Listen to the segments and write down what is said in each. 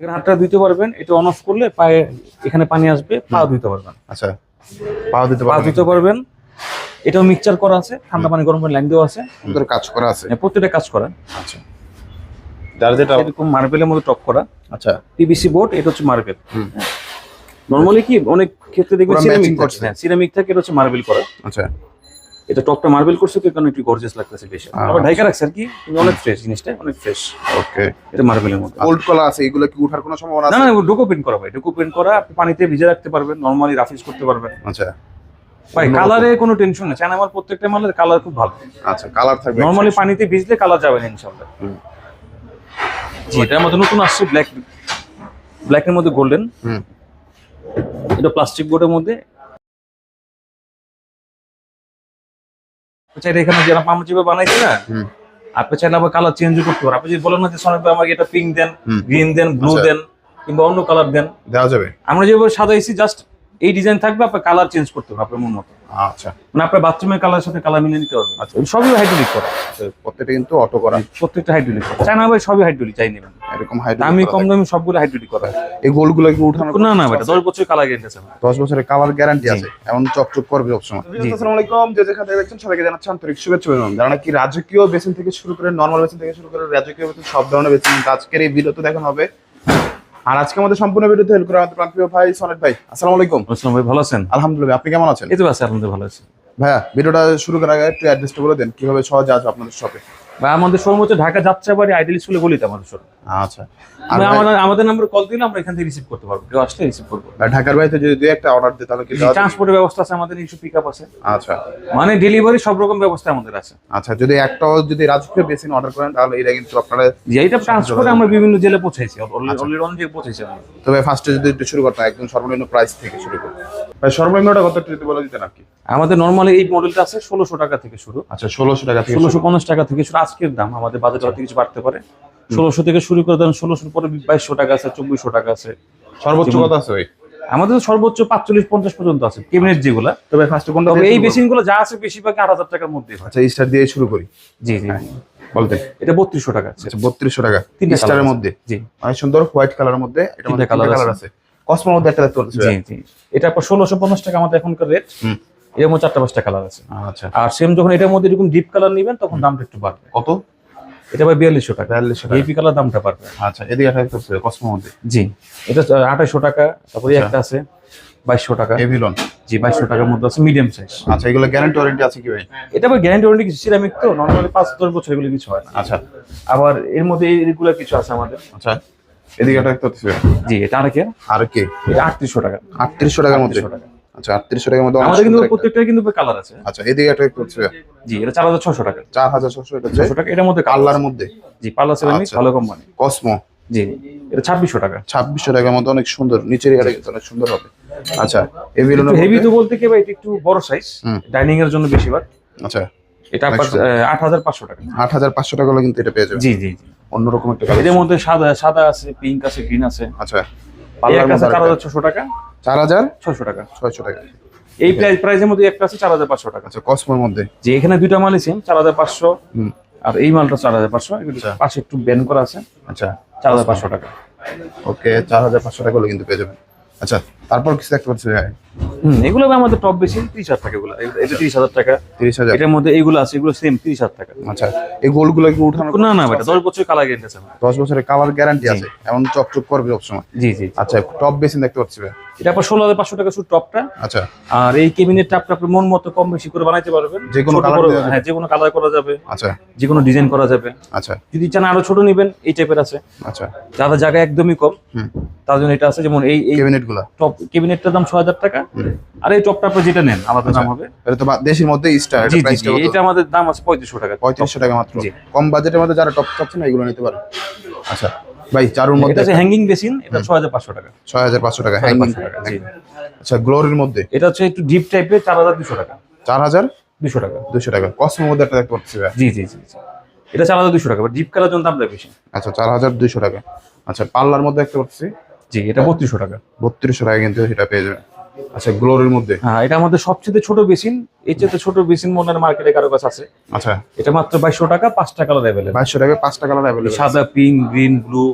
এখানে হাতটা ধুইতে পারবেন এটা অন অফ করলে পায়ে এখানে পানি আসবে পা ধুইতে পারবেন। আচ্ছা পাও দিতে পা পারবেন। ধুইতে পারবেন। এটাও মিক্সচার করা আছে ঠান্ডা পানি গরম পানি লাইন দেওয়া আছে। সুন্দর কাজ করা আছে। হ্যাঁ, প্রত্যেকটা কাজ করা। আচ্ছা। যার যেটা এরকম মার্বেলের মধ্যে টপ করা। আচ্ছা। পিভিসি বোর্ড এটা হচ্ছে মার্বেল। নর্মালি কি অনেক ক্ষেত্রে দেখবেন সিরামিক। হ্যাঁ সিরামিক থাকে এটা হচ্ছে মার্বেল করা। আচ্ছা। এটা টপটা মার্বেল করছে তো কারণে একটু গর্জিয়াস লাগতেছে বেশি। আচ্ছা। আবার ঢাইকা রাখছে আর কি অনেক ফ্রেশ জিনিসটা অনেক ফ্রেশ ওকে এটা মার্বেলের মধ্যে। গোল্ড কলা আছে এগুলো কি উঠার কোনো সম্ভাবনা না আছে? না ডোকো প্রিন্ট করা ভাই ডোকো প্রিন্ট করা আপনি পানিতে ভিজে রাখতে পারবেন নর্মালি রাফিজ করতে পারবেন। আচ্ছা। ভাই কালারে কোনো টেনশন নেই। চায়না আমার প্রত্যেকটা মালের কালার খুব ভালো। আচ্ছা কালার থাকবে নর্মালি পানিতে ভিজলে কালার যাবে না ইনশাআল্লাহ। জি এটার মধ্যে নতুন আসছে ব্ল্যাক ব্ল্যাকের মধ্যে গোল্ডেন হুম। এটা প্লাস্টিক বোর্ডের মধ্যে চাইলে এখানে যে আমরা যেভাবে বানাইছি না আপনি চাইলে আবার কালার চেঞ্জ করতে পারেন আপনি যদি বলেন না যে ভাই আমাকে এটা পিঙ্ক দেন। গ্রিন দেন ব্লু আচ্ছা। দেন কিংবা অন্য কালার দেন দেওয়া যাবে আমরা যেভাবে এসি জাস্ট এই ডিজাইন থাকবে আপনার কালার চেঞ্জ করতে হবে আপনার মন মতো। আচ্ছা। মানে আপনার বাথরুমের কালারের সাথে কালার মিলিয়ে নিতে পারবেন। আচ্ছা। সবই হাইড্রোলিক করা। তো প্রত্যেকটা কিন্তু অটো করা। প্রত্যেকটা হাইড্রোলিক করা। চায়না ভাই সবই হাইড্রোলিক চাই নেবেন। এরকম হাইট দামি কম দামি সবগুলো হাইড্রোলিক করা এই গোল্ডগুলো কি উঠানো না না এটা দশ বছর কালার গ্যারেন্টি আছে আমার। দশ বছরের কালার গ্যারান্টি আছে। এমন চকচক করবে সবসময় জি। আসসালামু আলাইকুম। যে যেখানে থেকে দেখছেন সবাইকে জানাচ্ছি আন্তরিক শুভেচ্ছা অভিনন্দন। যারা কি রাজকীয় বেসিন থেকে শুরু করে নর্মাল বেসিন থেকে শুরু করে রাজকীয় বেসিন সব ধরনের বেসিন আজকের এই ভিডিওতে দেখানো হবে। আর আজকে আমাদের সম্পূর্ণ বিরুদ্ধে হেল্প করে আমাদের প্রান্তীয় ভাই সনেট ভাই। আসসালামু আলাইকুম। আসসালাম ভাই ভালো আছেন? আলহামদুলিল্লাহ আপনি কেমন আছেন? এই তো আছি আলহামদুলিল্লাহ ভালো আছি। ভাইয়া ভিডিওটা শুরু করার আগে একটু অ্যাড্রেসটা বলে দেন কীভাবে সহজে আসবে আপনাদের শপে ভাই আমাদের শোরুম হচ্ছে ঢাকা যাত্রাবাড়ি আইডিয়াল স্কুলে বলিতে আমাদের শোরুম আচ্ছা। আমাদের আমাদের কল দিলে আমরা এখান থেকে রিসিভ করতে পারব। কেউ আসলে রিসিভ করব ঢাকার বাইরে যদি দুই একটা অর্ডার দিই তাহলে কি ট্রান্সপোর্টের ব্যবস্থা আছে আমাদের ইস্যু পিক আপ আছে। আচ্ছা। মানে ডেলিভারি সব রকম ব্যবস্থা আমাদের আছে। আচ্ছা যদি একটাও যদি রাজকীয় বেসিন অর্ডার করেন তাহলে এটা কিন্তু আপনারা যে এইটা ট্রান্সপোর্টে আমরা বিভিন্ন জেলে পৌঁছাইছি। অলরেডি অনেক জায়গায় পৌঁছাইছি আমরা। তবে ফার্স্টে যদি একটু শুরু করতাম একদম সর্বনিম্ন প্রাইস থেকে শুরু করুন ভাই সর্বনিম্নটা কত একটু যদি বলে দিতেন আর আমাদের নর্মালি এই মডেলটা আছে ষোলোশো টাকা থেকে শুরু। আচ্ছা ষোলোশো টাকা থেকে ষোলোশো পঞ্চাশ টাকা থেকে শুরু। আজকের দাম আমাদের বাজেট হয়তো কিছু বাড়তে পারে। ষোলোশো থেকে শুরু করে দেন ষোলোশোর পরে বাইশশো টাকা আছে চব্বিশশো টাকা আছে। সর্বোচ্চ কত আছে আমাদের সর্বোচ্চ পাঁচচল্লিশ পঞ্চাশ পর্যন্ত আছে কেবিনেট যেগুলা। তবে ফার্স্টে কোনটা তবে এই? বেসিনগুলো যা আছে বেশিরভাগ আট হাজার টাকার মধ্যে আচ্ছা স্টার দিয়ে শুরু করি। জি জি। বলতে এটা বত্রিশশো টাকা আছে। আচ্ছা বত্রিশশো টাকা। স্টারের মধ্যে? জি। অনেক সুন্দর হোয়াইট কালারের মধ্যে এটা মধ্যে কালার আছে। কসমোর মধ্যে একটা দেখতে পাচ্ছি জি জি। এটা আপনার ষোলোশো পঞ্চাশ টাকা আমাদের এখনকার রেট হুম। এর মধ্যে চারটা পাঁচটা কালার আছে। আচ্ছা। আর সেম যখন এটার মধ্যে এরকম ডিপ কালার নেবেন তখন দামটা একটু বাড়বে। কত? এটা ভাই বিয়াল্লিশশো টাকা। বিয়াল্লিশশো টাকা। ভিপি কালার দামটা বাড়বে আচ্ছা এদিকে একটা কসমোর মধ্যে জি এটা আঠাশশো টাকা তারপরে আচ্ছা। একটা আছে বাইশশো টাকা। এভিলন জি বাইশশো টাকার মধ্যে আছে মিডিয়াম সাইজ আচ্ছা এগুলো গ্যারান্টি ওয়ারেন্টি আছে কি ভাই? এটা আবার গ্যারান্টি ওয়ারেন্টি কিছু সিরামিক তো নর্মালি পাঁচ দশ বছর এগুলো কিছু হয় না। আচ্ছা। আবার এর মধ্যে এইগুলো কিছু আছে আমাদের। আচ্ছা এদিকে একটা ভাই। জি এটা আরেকে আর কি এটা আটত্রিশশো টাকা। আটত্রিশশো টাকার মধ্যে। টাকা। আচ্ছা আটত্রিশশো টাকার মধ্যে আমাদের কিন্তু প্রত্যেকটা কিন্তু কালার আছে। আচ্ছা এদিকে একটা জি এটা টাকা এটা টাকা এটার মধ্যে কালার মধ্যে। জি পাল্লা সেরামিক আচ্ছা। ভালো কোম্পানি কসমো। জি এটা ছাব্বিশশো টাকা। ছাব্বিশশো টাকার মধ্যে অনেক সুন্দর নিচের এরিয়া কিন্তু অনেক সুন্দর হবে। আচ্ছা এভিলন হেভি তো বলতে কি ভাই এটা একটু বড় সাইজ। ডাইনিং এর জন্য আচ্ছা এটা অনেক আপনার সুন্দর। আট হাজার পাঁচশো টাকা। আট হাজার পাঁচশো টাকা হলে কিন্তু এটা পেয়ে জি জি অন্যরকম একটা কালার মধ্যে সাদা সাদা আছে পিঙ্ক আছে গ্রিন আছে। আচ্ছা। এই পাল্লার একটা আছে মধ্যে চার হাজার ছশো টাকা। চার হাজার? ছশো টাকা। ছয়শো টাকা। এই প্রাইস প্রাইসের মধ্যে একটা আছে চার হাজার পাঁচশো টাকা। আচ্ছা কসমোর মধ্যে। যে এখানে দুইটা মাল সেম চার হাজার পাঁচশো। আর এই মালটা চার হাজার পাঁচশো। আচ্ছা। পাশে একটু ব্যান করা আছে। আচ্ছা। চার হাজার পাঁচশো টাকা। ওকে চার হাজার পাঁচশো টাকা হলে কিন্তু পেয়ে যাবেন। আচ্ছা তারপর কিছু দেখতে পাচ্ছি ভাই হুম এগুলো আমাদের টপ বেশি তিরিশ হাজার টাকা এগুলো। এটা- এটা তিরিশ হাজার টাকা তিরিশ হাজার। এটার মধ্যে এইগুলো আছে এগুলো সেম তিরিশ হাজার টাকা। আচ্ছা এই গোলগুলো কি উঠানো না না এটা দশ বছর কালার গ্যারেন্টি আছে দশ বছরের কালার গ্যারান্টি আছে এমন চকচক করবে সবসময়। জি জি। আচ্ছা টপ বেসিন দেখতে পাচ্ছি এটা আপনার ষোলো হাজার পাঁচশো টাকা শুধু টপটা আচ্ছা। আর এই কেবিনেট টাপটা আপনি মন মতো কম বেশি করে বানাইতে পারবেন। যে কোনো যাবে? হ্যাঁ যে কোনো কালার করা যাবে। আচ্ছা। যে কোনো ডিজাইন করা যাবে। আচ্ছা। যদি চান আরও ছোট নেবেন এই টাইপের আছে। আচ্ছা। যাদের জায়গা একদমই কম তার জন্য এটা আছে যেমন এই টপ কেবিনেটটার দাম ছ হাজার টাকা। আর এই টপটা আপনি যেটা নেন আলাদা দাম হবে। এটা তো দেশের মধ্যে স্টার জি এটা জি এটা আমাদের দাম আছে পঁয়ত্রিশশো টাকা। পঁয়ত্রিশশো টাকা মাত্র। কম বাজেটের মধ্যে যারা টপ চাচ্ছে না এগুলো নিতে পারে আচ্ছা ভাই চারুর মধ্যে হচ্ছে হ্যাঙ্গিং বেসিন এটা ছ হাজার পাঁচশো টাকা। ছয় হাজার পাঁচশো টাকা হ্যাঙ্গিং আচ্ছা গ্লোরির মধ্যে? এটা হচ্ছে একটু ডিপ টাইপের চার হাজার দুশো টাকা। চার হাজার? দুশো টাকা। দুশো টাকা। কসমোর মধ্যে একটা দেখতে পাচ্ছি জি জি জি। এটা চার হাজার দুশো টাকা ডিপ কালার জন্য দামটা বেশি। আচ্ছা চার হাজার দুইশো টাকা। আচ্ছা পার্লার মধ্যে দেখতে পাচ্ছি। জি এটা বত্রিশশো টাকা। বত্রিশশো টাকা কিন্তু সেটা পেয়ে যাবেন। আচ্ছা গ্লোরির মধ্যে? হ্যাঁ এটা আমাদের সবচেয়ে ছোট বেসিন। এর চেয়ে ছোট বেসিন মনে হয় মার্কেটে কারও কাছে আছে। আচ্ছা। এটা মাত্র বাইশশো টাকা পাঁচটা কালার অ্যাভেলেবল বাইশশো টাকা পাঁচটা কালার অ্যাভেলেবেল সাদা পিঙ্ক গ্রিন ব্লু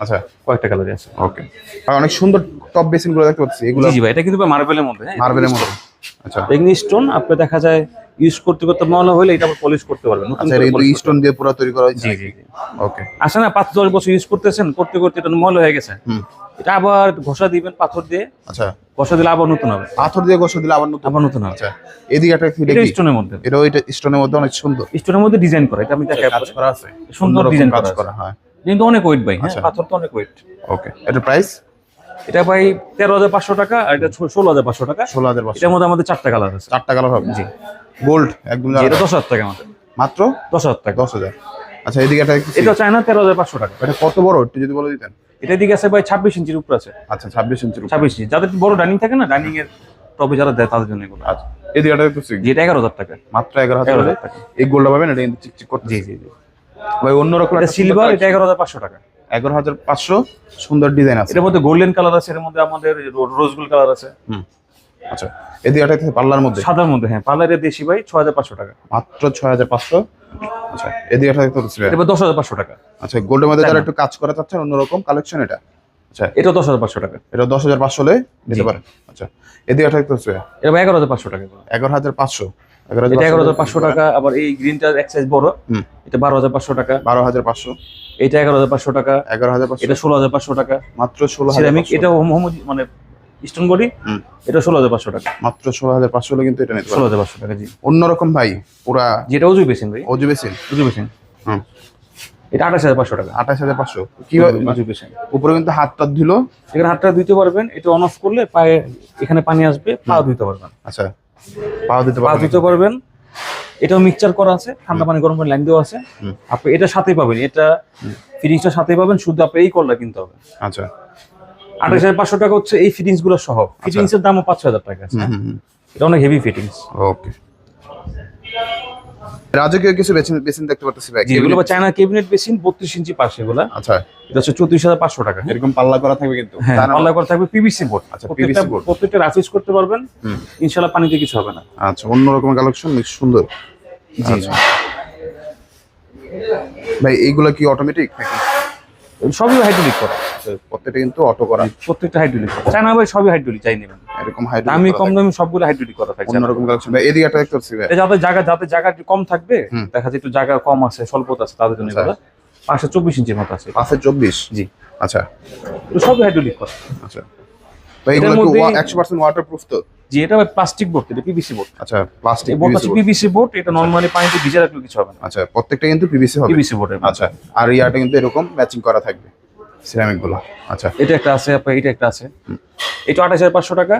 আচ্ছা। কয়েকটা কালারই আছে। ওকে আর অনেক সুন্দর টপ বেসিনগুলো দেখতে পাচ্ছি। এগুলো জি জি ভাই এটা কিন্তু মার্বেলের মধ্যে হ্যাঁ মার্বেলের আচ্ছা। এগুলি স্টোন আপনি দেখা যায় ইউজ করতে করতে মনে হলে এটা পলিশ করতে পারবেন আচ্ছা স্টোন দিয়ে পুরো তৈরি করা হয়েছে জি জি জি। ওকে আসে না পাঁচ দশ বছর ইউজ করতেছেন করতে করতে এটা মল হয়ে গেছে। হুম। এটা আবার ঘষা দিবেন পাথর দিয়ে। আচ্ছা। ঘষা দিলে আবার নতুন হবে। পাথর দিয়ে গোসল দিলে আবার নতুন। আবার নতুন হবে। আচ্ছা। এদিকে একটা কি এটা স্টোনের মধ্যে। এটা ওইটা স্টোনের মধ্যে অনেক সুন্দর। স্টোনের মধ্যে ডিজাইন করা এটা আমি দেখাই কাজ করা আছে। সুন্দর ডিজাইন কাজ করা করা হয়। কিন্তু অনেক ওয়েট ভাই হ্যাঁ আচ্ছা। পাথর তো অনেক ওয়েট ওকে। এটা প্রাইস এটা ভাই তেরো হাজার পাঁচশো টাকা আর এটা ষোলো হাজার পাঁচশো টাকা। ষোলো হাজার পাঁচশো। এটার মধ্যে আমাদের চারটা কালার আছে। চারটা কালার হবে। জি। গোল্ড একদম এটা দশ হাজার টাকা আমাদের। মাত্র? দশ হাজার টাকা। দশ হাজার। আচ্ছা এদিকে। এটা চায় না তেরো হাজার পাঁচশো টাকা। এটা কত বড়? একটু যদি বলে দিতেন। এটা দিকে আছে ভাই ছাব্বিশ ইঞ্চির উপরে আছে। আচ্ছা ছাব্বিশ ইঞ্চির ছাব্বিশ ইঞ্চি। যাদের বড় ডাইনিং থাকে না ডাইনিং এর টবে যারা দেয় তাদের জন্য এগুলো। আচ্ছা এদিকে একটা দেখতেছি যেটা এগারো হাজার টাকা। মাত্র এগারো হাজার টাকা। এই গোল্ডটা পাবেন এটা কিন্তু চিকচিক করতে জি জি জি। ভাই অন্যরকম এটা একটা সিলভার এটা এগারো হাজার পাঁচশো টাকা। এগারো হাজার পাঁচশো সুন্দর ডিজাইন আছে। এটার মধ্যে গোল্ডেন কালার আছে এর মধ্যে আমাদের রোজ গোল্ড কালার আছে। হুম। আচ্ছা এদিকে একটা পার্লার মধ্যে। সাদার মধ্যে হ্যাঁ পার্লারের দেশি ভাই ছ হাজার পাঁচশো টাকা। মাত্র ছয় হাজার পাঁচশো। এদিকে একটা দেখতে পাচ্ছি এটা দশ হাজার পাঁচশো টাকা। আচ্ছা গোল্ডের মধ্যে যারা একটু কাজ করা চাচ্ছেন অন্যরকম কালেকশন এটা? আচ্ছা এটা দশ হাজার পাঁচশো টাকা। এটা দশ হাজার পাঁচশো হলে নিতে। পারেন। আচ্ছা এদিকে দেখতে পাচ্ছি এটা ভাই এগারো হাজার পাঁচশো টাকা এগারো হাজার পাঁচশো। এগারো এটা এগারো হাজার পাঁচশো পাঁচশো টাকা আবার এই গ্রিনটার এক সাইজ বড়। হুম। এটা বারো হাজার পাঁচশো টাকা। বারো হাজার পাঁচশো। এটা এগারো হাজার পাঁচশো টাকা। এগারো হাজার পাঁচশো। এটা ষোলো হাজার পাঁচশো টাকা। মাত্র ষোলো হাজার সিরামিক এটা মানে স্টোন বডি হুম। এটা ষোলো হাজার পাঁচশো টাকা। মাত্র ষোলো হাজার পাঁচশো হলে কিন্তু এটা নিতে ষোলো হাজার পাঁচশো টাকা জি। অন্যরকম ভাই পুরা যেটা উজু বেশিন ভাই। অজু বেসিন। উজু বেশিন হুম। এটা আঠাশ হাজার পাঁচশো টাকা। আঠাশ হাজার পাঁচশো। কীভাবে উপরে কিন্তু ধুলো। এখানে হাতটা পারবেন এটা অন অফ করলে পায়ে এখানে পানি আসবে পা ধুতে পারবেন। আচ্ছা পা পারবেন। এটাও মিক্সচার করা আছে ঠান্ডা পানি গরম পানি লাইন দেওয়া আছে। আপনি এটা সাথে পাবেন এটা ফিটিংসটা সাথে পাবেন শুধু আপনি এই কলটা কিনতে হবে। আচ্ছা। আঠাশ হাজার পাঁচশো টাকা হচ্ছে এই ফিটিংসগুলো সহ। ফিটিংস এর দামও পাঁচ হাজার টাকা আছে। এটা অনেক হেভি ফিটিংস ওকে রাজকীয় কিছু বেসিন বেসিন দেখতে পাচ্ছি ভাই যেগুলো বা চায়না ক্যাবিনেট বেসিন বত্রিশ ইঞ্চি পাশে এগুলা। আচ্ছা। এটা হচ্ছে চৌত্রিশ হাজার পাঁচশো টাকা। এরকম পাল্লা করা থাকবে কিন্তু। হ্যাঁ পাল্লা করে থাকবে পিভিসি বোর্ড আচ্ছা, PVC board। প্রত্যেকটা রাফিজ করতে পারবেন। হুম। ইনশাল্লাহ পানিতে কিছু হবে না। আচ্ছা অন্যরকম কালেকশন বেশ সুন্দর। জি আচ্ছা। ভাই এইগুলো কি অটোমেটিক নাকি? সবই হাইড্রোলিক করা। আচ্ছা, প্রত্যেকটা কিন্তু অটো করা। প্রত্যেকটা হাইড্রোলিক করা। চায়না ভাই সবই হাইড্রোলিক চাই নেবেন এরকম হাইড্রোলিক কম দামি সবগুলো হাইড্রোলিক করা থাকছে অন্যরকম কালেকশন ভাই এদিকে একটা দেখতে পাচ্ছি ভাই। যাদের জায়গা যাদের জায়গা কম থাকবে দেখা যায় একটু জায়গা কম আছে স্বল্পতা আছে তাদের জন্য আচ্ছা। এগুলো পাঁচশো চব্বিশ ইঞ্চির মতো আছে। পাঁচে চব্বিশ? জি। আচ্ছা। তো সবই হাইড্রোলিক করা। আচ্ছা। ভাই এগুলো একশো পার্সেন্ট ওয়াটার প্রুফ তো? জি এটা প্লাস্টিক বোর্ড এটা পিভিসি বোর্ড আচ্ছা প্লাস্টিক বোর্ড হচ্ছে পিভিসি বোর্ড এটা নর্মালি পানিতে ভিজে রাখলে কিছু হবে না। আচ্ছা প্রত্যেকটা কিন্তু পিভিসি হবে। পিভিসি বোর্ডের আচ্ছা আর ইয়াটা কিন্তু এরকম ম্যাচিং করা থাকবে সিরামিকগুলো আচ্ছা। এটা একটা আছে আপনার এটা একটা আছে। এটা আঠাশ হাজার পাঁচশো টাকা।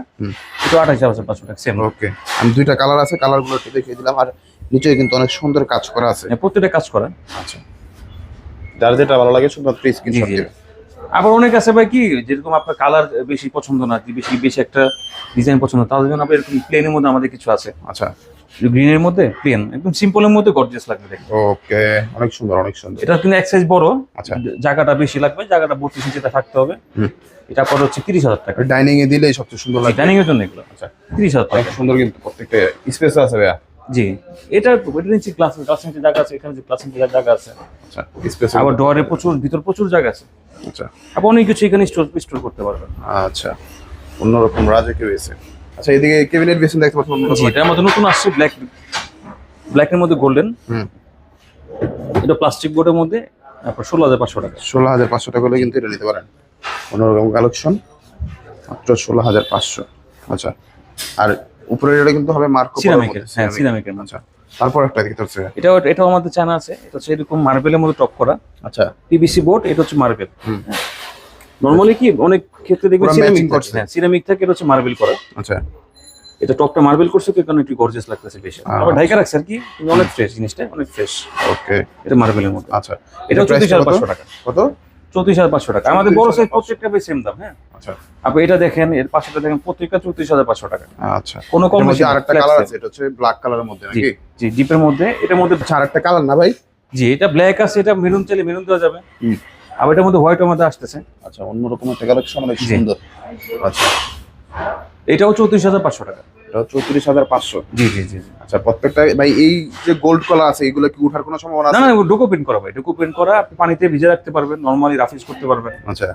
এটা আঠাশ হাজার পাঁচশো টাকা সেম ওকে আমি দুইটা কালার আছে কালারগুলো একটু দেখিয়ে দিলাম। আর নিচে কিন্তু অনেক সুন্দর কাজ করা আছে। প্রত্যেকটা কাজ করা। আচ্ছা। যার যেটা ভালো লাগে শুধু প্লিজ স্ক্রিনশট। দিবেন আবার অনেক আছে ভাই কি যেরকম আপনার কালার বেশি পছন্দ না কি বেশি বেশি একটা ডিজাইন পছন্দ তাদের জন্য আপনার এরকম প্লেনের মধ্যে আমাদের কিছু আছে। আচ্ছা। গ্রিনের মধ্যে প্লেন একদম সিম্পলের মধ্যে গর্জিয়াস লাগবে দেখতে। ওকে অনেক সুন্দর অনেক সুন্দর। এটা কিন্তু এক সাইজ বড় আচ্ছা। জায়গাটা বেশি লাগবে জায়গাটা বত্রিশ ইঞ্চিতে থাকতে হবে। হুম। এটা পরে হচ্ছে তিরিশ হাজার টাকা। ডাইনিং এ দিলেই সবচেয়ে সুন্দর লাগবে। ডাইনিং এর জন্য এগুলো আচ্ছা। তিরিশ হাজার অনেক টাকা সুন্দর কিন্তু প্রত্যেকটা স্পেস আছে ভাইয়া। জি। এটা এটা নিচে গ্লাস গ্লাস নিচে জায়গা আছে এখানে যে গ্লাস নিচে জায়গা আছে। আচ্ছা স্পেস আবার ডোয়ারে প্রচুর ভিতর প্রচুর জায়গা আছে। আচ্ছা। আবার অনেক কিছু এখানে স্টোর স্টোর করতে পারবেন আচ্ছা অন্যরকম রাজকীয় বেসিন আচ্ছা এদিকে কেবিনেট বেসিন দেখতে পাচ্ছেন এটার মধ্যে নতুন আসছে ব্ল্যাক ব্ল্যাকের মধ্যে গোল্ডেন হুম। এটা প্লাস্টিক বোর্ডের মধ্যে আপনার ষোলো হাজার পাঁচশো টাকা। ষোলো হাজার পাঁচশো টাকা হলে কিন্তু এটা নিতে পারেন। অন্যরকম কালেকশন মাত্র ষোলো হাজার পাঁচশো। আচ্ছা আর উপরের এটা কিন্তু হবে মার্কো সিরামিকের হ্যাঁ সিরামিকের আচ্ছা। তারপর একটা দেখতে হচ্ছে এটাও এটাও আমাদের জানা আছে। এটা হচ্ছে এরকম মার্বেলের মধ্যে টপ করা। আচ্ছা। পিভিসি বোর্ড এটা হচ্ছে মার্বেল হুম। নর্মালি কি অনেক ক্ষেত্রে দেখবেন সিরামিক। হ্যাঁ সিরামিক থাকে এটা হচ্ছে মার্বেল করা। আচ্ছা। এটা টপটা মার্বেল করছে তো কারণে একটু গর্জিয়াস লাগতেছে বেশি। আবার ঢাইকা রাখছে আর কি অনেক ফ্রেশ জিনিসটা অনেক ফ্রেশ ওকে এটা মার্বেলের মধ্যে আচ্ছা। এটা চৌত্রিশ হাজার পাঁচশো টাকা। কত? চৌত্রিশ হাজার পাঁচশো টাকা। আমাদের বড় সাইজ 34,500 প্রত্যেকটা বেশ সেম দাম হ্যাঁ। আচ্ছা। আপনি এটা দেখেন এর পাশেটা দেখেন প্রত্যেকটা চৌত্রিশ হাজার পাঁচশো টাকা। আচ্ছা। কোনো কম বেশি আরেকটা কালার আছে এটা হচ্ছে ব্ল্যাক কালারের মধ্যে জি নাকি? জি জিপের মধ্যে এটার মধ্যে আচ্ছা আরেকটা কালার না ভাই? জি এটা ব্ল্যাক আছে এটা মেরুন চাইলে মেরুন দেওয়া যাবে। আবার এটার মধ্যে হোয়াইটের মধ্যে আসতেছে। আচ্ছা অন্যরকম একটা কালেকশন অনেক সুন্দর। আচ্ছা। এটাও চৌত্রিশ হাজার পাঁচশো টাকা। এটা চৌত্রিশ হাজার পাঁচশো। জি জি জি জি। আচ্ছা প্রত্যেকটা ভাই এই যে গোল্ড কলা আছে এগুলো কি উঠার কোনো সম্ভাবনা না আছে? না ডোকো প্রিন্ট করা ভাই ডোকো প্রিন্ট করা আপনি পানিতে ভিজে রাখতে পারবেন নর্মালি রাফিজ করতে পারবেন। আচ্ছা।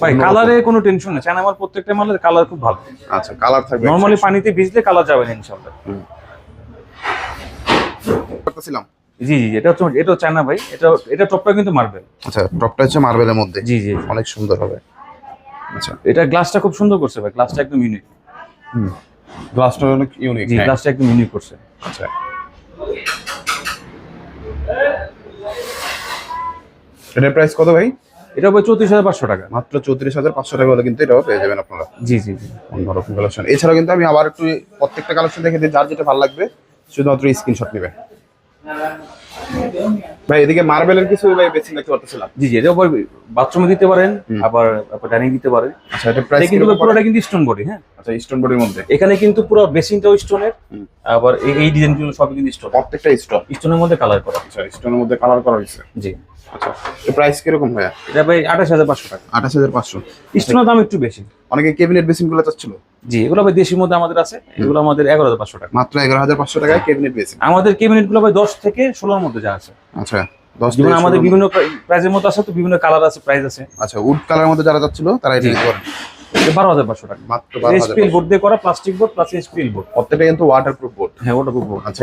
ভাই কালারে কোনো টেনশন নেই। চায়না আমার প্রত্যেকটা মালের কালার খুব ভালো। আচ্ছা কালার থাকবে নর্মালি পানিতে ভিজলে কালার যাবে না ইনশাআল্লাহ। করতেছিলাম। জি জি এটা হচ্ছে এটা চায়না ভাই। এটা এটা টপটা কিন্তু মার্বেল আচ্ছা টপটা হচ্ছে মার্বেলের মধ্যে। জি জি অনেক সুন্দর হবে। আচ্ছা। এটা গ্লাসটা খুব সুন্দর করছে ভাই। গ্লাসটা একদম ইউনিক হুম। গ্লাসটা অনেক ইউনিক জি গ্লাসটা একদম ইউনিক করছে। আচ্ছা। এটার প্রাইস কত ভাই? এটা ভাই চৌত্রিশ হাজার পাঁচশো টাকা। মাত্র চৌত্রিশ হাজার পাঁচশো টাকা হলে কিন্তু এটাও পেয়ে যাবেন আপনারা। জি জি জি। অন্যরকম কালেকশন এছাড়াও কিন্তু আমি আবার একটু প্রত্যেকটা কালেকশন দেখে দিই যার যেটা ভালো লাগবে শুধুমাত্র স্ক্রিনশট নেবে ভাই এদিকে মার্বেলের কিছু ভাই বেশি দেখতে পারতেছিলাম জি জি এটা আবার বাথরুমে দিতে পারেন। আবার ডাইনিং দিতে পারেন। আচ্ছা এটা প্রাইস কিন্তু পুরোটা কিন্তু স্টোন বডি হ্যাঁ। আচ্ছা স্টোন বডির মধ্যে? এখানে কিন্তু পুরো বেসিনটাও স্টোনের আবার এই- এই ডিজাইনগুলো সবই কিন্তু স্টোন প্রত্যেকটা স্টোন স্টোনের মধ্যে কালার করা। আচ্ছা স্টোনের মধ্যে কালার করা হয়েছে। জি। আচ্ছা প্রাইস কীরকম এটা ভাই আঠাশ হাজার পাঁচশো টাকা। আঠাশ হাজার পাঁচশো। স্টোনের দাম একটু বেশি। অনেকে কেবিনেট বেসিনগুলো চাচ্ছিল? জি এগুলো ভাই দেশির মধ্যে আমাদের আছে এগুলো আমাদের এগারো হাজার পাঁচশো টাকা। মাত্র এগারো হাজার পাঁচশো টাকায় কেবিনেট বেসিন আমাদের ভাই দশ থেকে ষোলোর মধ্যে যা আছে। আচ্ছা যেমন আমাদের বিভিন্ন প্রাইজের মধ্যে আছে তো বিভিন্ন কালার আছে প্রাইস আছে। আচ্ছা উড কালার মধ্যে যারা চাচ্ছিল তারা এটা। বারো হাজার পাঁচশো টাকা। মাত্র বারো বোর্ড দিয়ে করা প্লাস্টিক বোর্ড প্লাস বোর্ড প্রত্যেকটা কিন্তু বোর্ড হ্যাঁ আচ্ছা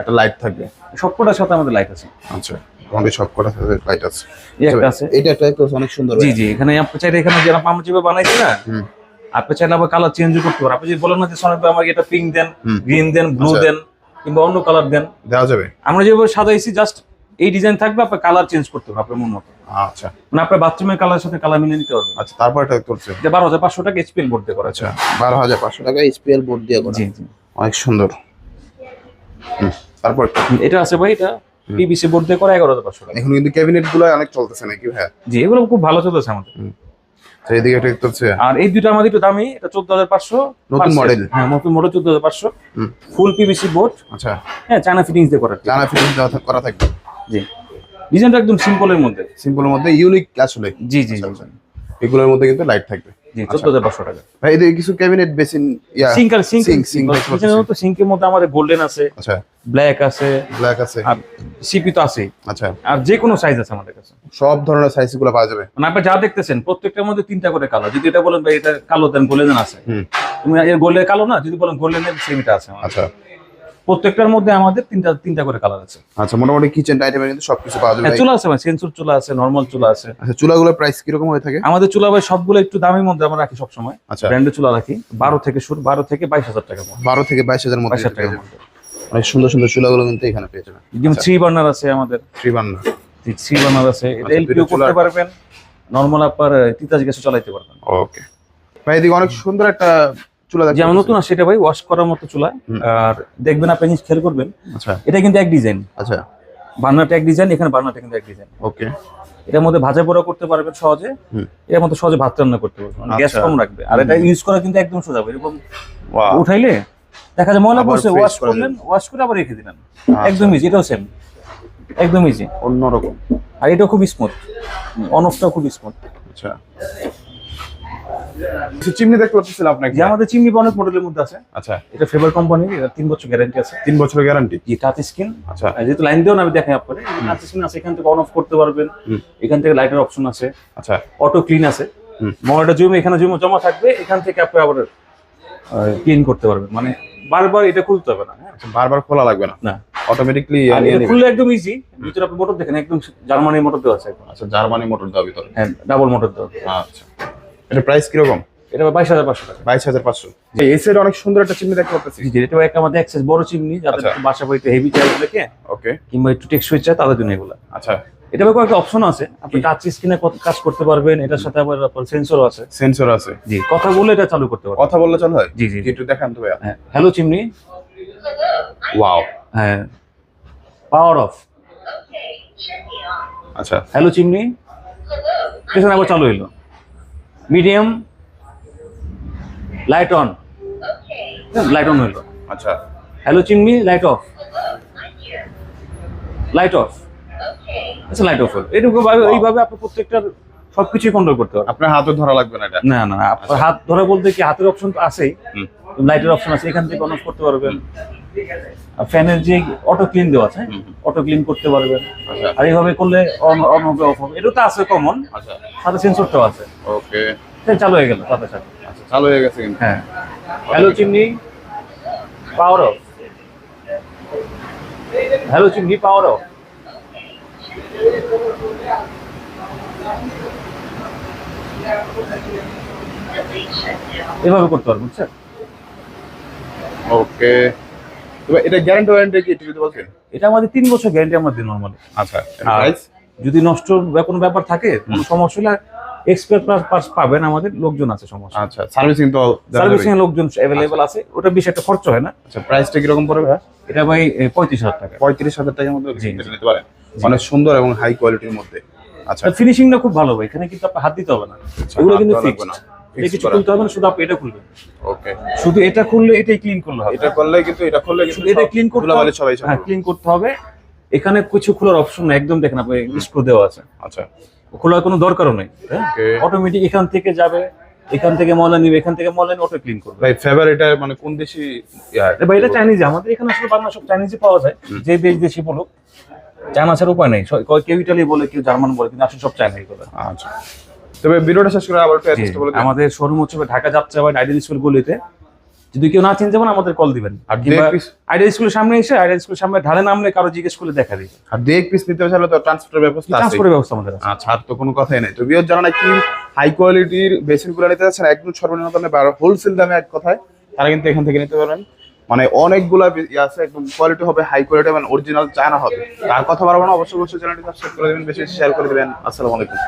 একটা লাইট থাকবে। সবকটার সাথে আমাদের লাইট আছে। আচ্ছা। আমাদের সব কটা লাইট আছে। একটা আছে? এটা একটা অনেক সুন্দর জি জি এখানে আপনি চাইলে এখানে যারা পাম্প যেভাবে বানাইছে না হুম। আপনি চাইলে আবার কালার চেঞ্জ করতে পারেন। আপনি যদি বলেন না যে সোনার আমাকে এটা পিঙ্ক দেন। গ্রিন দেন ব্লু আচ্ছা। দেন কিংবা অন্য কালার দেন দেওয়া যাবে। আমরা যেভাবে সাজাইছি জাস্ট এই ডিজাইন থাকবে আপনার কালার চেঞ্জ করতে হবে আপনার মন মতো। আচ্ছা। মানে আপনার বাথরুমের কালারের সাথে কালার মিলিয়ে নিতে পারবেন। আচ্ছা তারপর এটা করছে এটা বারো হাজার পাঁচশো টাকা এইচপিএল বোর্ড দিয়ে করা আচ্ছা বারো হাজার পাঁচশো টাকা স্পিএল বোর্ড দিয়ে করা। জি জি। অনেক সুন্দর। তারপর এটা আছে ভাই এটা পিবিসি বোর্ড দিয়ে করা এগারো হাজার পাঁচশো টাকা। এখন কিন্তু ক্যাবিনেটগুলো অনেক চলতেছে নাকি জি এগুলো খুব ভালো চলতেছে আমাদের। আচ্ছা এটা চলছে। আর এই দুটো আমাদের একটু দামি এটা চোদ্দ হাজার পাঁচশো নতুন model। হ্যাঁ নতুন মডেল চোদ্দ হাজার পাঁচশো। ফুল পিবিসি বোর্ড আচ্ছা। হ্যাঁ চায়না ফিটিংস দিয়ে করা। থাকবে। জি। ডিজাইনটা একদম সিম্পলের মধ্যে। সিম্পলের মধ্যে ইউনিক আসলে। জি জি আচ্ছা, আচ্ছা। এগুলোর মধ্যে কিন্তু লাইট থাকবে। জি চোদ্দ হাজার পাঁচশো টাকা। ভাই এদিকে কিছু ক্যাবিনেট বেসিন ইয়া সিঙ্ক আর সিঙ্ক Sink, sink দেখতে সিঙ্কের মধ্যে আমাদের গোল্ডেন আছে আচ্ছা। ব্ল্যাক আছে ব্ল্যাক আছে। আর সিপি তো আচ্ছা। আর যে কোনো সাইজ আছে আমাদের কাছে। সব ধরনের পাওয়া যাবে। মানে আপনি যা দেখতেছেন প্রত্যেকটার মধ্যে তিনটা করে কালার যদি এটা বলেন ভাই এটা কালো দেন গোল্ডেন আছে। তুমি এর গোল্ডেন কালো না যদি বলেন গোল্ডেন সেমিটা আছে আচ্ছা। প্রত্যেকটার মধ্যে আমাদের তিনটা তিনটা করে কালার আছে। আচ্ছা মোটামুটি কিচেন আইটেমের কিন্তু সবকিছু পাওয়া যাবে হ্যাঁ চুলা আছে ভাই সেন্সর চুলা আছে নরমাল চুলা আছে। আচ্ছা চুলাগুলোর প্রাইস কীরকম হয়ে থাকে? আমাদের চুলা ভাই সবগুলো একটু দামের মধ্যে আমরা রাখি সবসময়। আচ্ছা। ব্র্যান্ডের চুলা রাখি বারো থেকে শুরু বারো থেকে বাইশ হাজার টাকা বারো থেকে বাইশ হাজার মধ্যে। মধ্যে অনেক সুন্দর সুন্দর চুলাগুলো কিন্তু এখানে পেয়ে যাবেন। যেমন থ্রি বার্নার আছে আমাদের। থ্রি বার্নার থ্রি বার্নার আছে। এটা আচ্ছা, এলপিও করতে পারবেন। নর্মাল আপনার তিতাস গ্যাসে চালাইতে পারবেন। ওকে ভাই এদিকে অনেক সুন্দর একটা চুলা যেমন নতুন আছে সেটা ভাই ওয়াশ করার মতো চুলা। আর দেখবেন আপনি জিনিস খেয়াল করবেন আচ্ছা। এটা কিন্তু এক ডিজাইন আচ্ছা। বার্নারটা এক ডিজাইন এখানে বার্নারটা কিন্তু এক ডিজাইন ওকে। এটার মধ্যে ভাজা পোড়া করতে পারবেন সহজে। এর মধ্যে সহজে ভাত রান্না করতে পারবেন মানে গ্যাস আচ্ছা। কম রাখবে। আর এটা ইউজ করা কিন্তু একদম সোজা এরকম উঠাইলে দেখা যায় ময়লা পড়ছে ওয়াশ করলেন ওয়াশ করে আবার রেখে দিলেন। আচ্ছা। একদম ইজি এটাও সেম একদম ইজি অন্যরকম। আর এটা খুব স্মুথ অন অফটাও খুব স্মুথ আচ্ছা। চিমনি দেখতে পাচ্ছিলাম আপনাকে। আমাদের চিমনি অনেক মডেলের মধ্যে আছে। আচ্ছা। এটা ফেভার কোম্পানির এটা তিন বছর গ্যারান্টি আছে। তিন বছরের গ্যারান্টি জি টাচ স্ক্রিন আচ্ছা। যেহেতু লাইন দিয়েও না আমি দেখাই আপনারে টাচ স্ক্রিন আছে এখান থেকে অন অফ করতে পারবেন। এখান থেকে লাইটের অপশন আছে। আচ্ছা। অটো ক্লিন আছে। ময়লাটা জমে এখানে জমে জমা থাকবে এখান থেকে আপনি আবার ক্লিন করতে পারবেন। মানে বারবার এটা খুলতে হবে না হ্যাঁ? আচ্ছা, বারবার খোলা লাগবে না? না। অটোমেটিকলি খুললে একদম ইজি ভিতরে আপনি মোটর দেখেন একদম জার্মানির মোটর দেওয়া আছে। আচ্ছা জার্মানি মোটর দেওয়া ভিতরে। হ্যাঁ ডাবল মোটর দেওয়া। আচ্ছা। এটা প্রাইস কীরকম? এটা বাইশ হাজার পাঁচশো টাকা। বাইশ হাজার পাঁচশো। এই সাইড অনেক সুন্দর একটা চিমনি দেখতে পাচ্ছি। জি, এটা একটা আমাদের অ্যাক্সেস বড় চিমনি যাদের আচ্ছা। বাসা বাড়িতে হেভি দেখে ওকে। কিংবা একটু টেকসই তাদের জন্য এগুলো। আচ্ছা। এটা আবার কয়েকটা অপশন আছে। আপনি টাচ স্ক্রিনে কাজ করতে পারবেন এটার সাথে আবার আছে। সেন্সর আছে। জি কথা বলে এটা চালু করতে পারবেন। কথা বললে চল হয়? জি জি। একটু দেখান তো ভাইয়া। হ্যাঁ হ্যালো চিমনি। ওয়াও হ্যাঁ। পাওয়ার অফ আচ্ছা। Hello chimney. পেছনে আবার চালু হইল। Medium light on. Light on হইল আচ্ছা। Hello chimney light off. Light off. আচ্ছা লাইট অফ হলো। এরকম ভাবে এইভাবে আপনি প্রত্যেকটার সবকিছুই কন্ট্রোল করতে পারবেন। আপনার হাতে ধরা লাগবে না এটা? না না আপনার হাত ধরা বলতে কি হাতের অপশন তো আছেই। লাইটের অপশন আছে এখান থেকে অন অফ করতে পারবেন। ফ্যানের যে অটো ক্লিন দেওয়া আছে অটো ক্লিন করতে পারবেন। আচ্ছা। আর এইভাবে করলে অন অন হবে অফ হবে। এটা তো আছে কমন আচ্ছা। সাথে সেন্সরটাও আছে। ওকে। চালু হয়ে গেল সাথে সাথে। আচ্ছা চালু হয়ে গেছে কিন্তু। হ্যাঁ। Hello chimney power off hello chimney power off এভাবে করতে পারব বুঝছেন ওকে এটা গ্যারান্টি ওয়ারেন্টি কি একটু যদি এটা আমাদের তিন বছর গ্যারান্টি নর্মালি আচ্ছা প্রাইস যদি নষ্ট কোনো ব্যাপার থাকে কোনো সমস্যা হলে এক্সপার্ট পার্টস পাবেন আমাদের লোকজন আছে সমস্যা। আচ্ছা সার্ভিসিং তো সার্ভিসিং লোকজন অ্যাভেলেবেল আছে ওটা বেশি একটা খরচ হয় না। আচ্ছা প্রাইসটা কীরকম পড়বে ভাই? এটা ভাই পঁয়ত্রিশ হাজার টাকা। পঁয়ত্রিশ হাজার টাকার মধ্যে নিতে পারেন। অনেক সুন্দর এবং হাই কোয়ালিটির মধ্যে। আচ্ছা। ফিনিশিংটা খুব ভালো ভাই এখানে কিন্তু আপনার হাত দিতে হবে না। এগুলো কিন্তু লাগবে না। এটা Fixed কিছু খুলতে হবে না শুধু আপনি এটা খুলবেন। ওকে শুধু এটা খুললে এটাই ক্লিন করলে হবে। এটা করলে কিন্তু এটা করলে কিন্তু এটা ক্লিন করতে হবে। সবাই হ্যাঁ ক্লিন করতে হবে। এখানে কিছু খোলার অপশন একদম দেখেন আপনি স্ক্রু দেওয়া আছে। আচ্ছা। খোলার কোনো দরকারও নেই অটোমেটিক এখান থেকে যাবে এখান থেকে ময়লা নিবে এখান থেকে ময়লা নিয়ে অটো ক্লিন করবে। ভাই ফেভার এটা মানে কোন দেশি ভাই এটা চাইনিজ আমাদের এখানে আসলে বাংলা সব চাইনিজই পাওয়া যায় যে দেশ দেশি বলুক। চায়না ছাড়া উপায় নেই। কেউ ইটালি বলে কেউ জার্মান বলে কিন্তু আসলে সব চায়নাই আচ্ছা। তবে ভিডিওটা শেষ করে আবার অ্যাড্রেসটা বলে আমাদের শোরুম হচ্ছে ঢাকা যাত্রা বা আইডিয়াল স্কুল গলিতে। যদি কেউ না চিনতে পারেন আমাদের কল দিবেন। আর দুই আইডিয়াল স্কুলের সামনে এসে আইডিয়াল স্কুলের সামনে ঢালে নামলে কারও জিজ্ঞেস করলে দেখা দিবে। আর দুই এক পিস নিতে চাইলে তো ট্রান্সপোর্টের ব্যবস্থা আছে। ট্রান্সপোর্টের ব্যবস্থা আমাদের আছে। আচ্ছা আর তো কোনো কথাই নেই। তো বিয়োর যারা নাকি হাই কোয়ালিটির বেসিনগুলো নিতে যাচ্ছেন? একদম সর্বনিম্ন দামে বা হোলসেল দামে এক কথায়। তারা কিন্তু এখান থেকে নিতে পারবেন। মানে অনেকগুলা ইয়ে আছে একদম কোয়ালিটি হবে হাই কোয়ালিটি মানে অরিজিনাল চায়না হবে। তার কথা বাড়াবো না অবশ্যই অবশ্যই চ্যানেলটি সাবস্ক্রাইব করে দেবেন বেশি শেয়ার করে দেবেন। আসসালামু আলাইকুম।